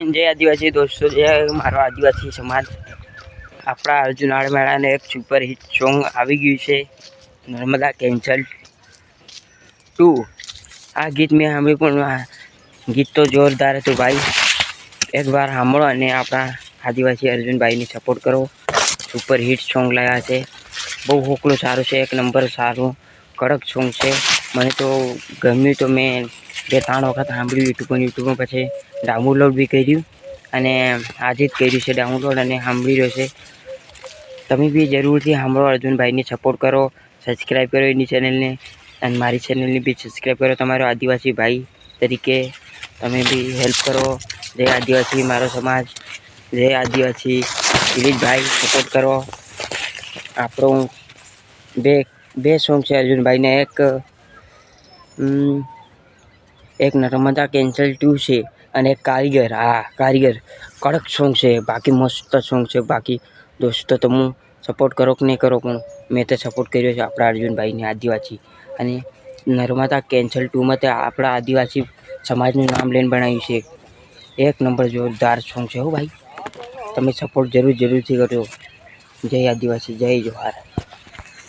જય આદિવાસી દોસ્તો જય મારો આદિવાસી સમાજ, આપણા અર્જુન મેળાને એક સુપર હિટ સોંગ આવી ગયું છે, નર્મદા કેન્સલ ટુ આ ગીત મેં સાંભળ્યું પણ ગીત તો જોરદાર હતું ભાઈ. એકવાર સાંભળો અને આપણા આદિવાસી અર્જુનભાઈને સપોર્ટ કરો. સુપર હિટ સોંગ લાવ્યા છે. બહુ હોકલું સારું છે, એક નંબર સારું. કડક સોંગ છે. મને તો ગમ્યું તો મેં બે ત્રણ વખત સાંભળ્યું યુટ્યુબ યુટ્યુબમાં પછી ડાઉનલોડ બી કર્યું અને આજે જ કર્યું છે ડાઉનલોડ અને સાંભળી રહ્યો છે. તમે બી જરૂરથી સાંભળો અર્જુનભાઈને સપોર્ટ કરો સબસ્ક્રાઈબ કરો એની ચેનલને અને મારી ચેનલને બી સબસ્ક્રાઈબ કરો. તમારો આદિવાસી ભાઈ તરીકે તમે બી હેલ્પ કરો. જય આદિવાસી મારો સમાજ. જય આદિવાસી. દિલીપભાઈ સપોર્ટ કરો. આપણું બે બે સોંગ છે અર્જુનભાઈને. એક એક નર્મદા કેન્સલ ટુ છે અને એક કારીગર. હા, કારીગર. કડક સોંગ છે, બાકી મસ્ત સોંગ છે. બાકી દોસ્તો તમે સપોર્ટ કરો કે નહીં કરો, પણ મેં તો સપોર્ટ કર્યો છે આપણા અર્જુનભાઈને, આદિવાસી. અને નર્મદા કેન્સલ ટુમાં તે આપણા આદિવાસી સમાજનું નામ લઈને બનાવ્યું છે. એક નંબર જોરદાર સોંગ છે હો ભાઈ. તમે સપોર્ટ જરૂર, જરૂરથી કરજો. જય આદિવાસી, જય જોહાર.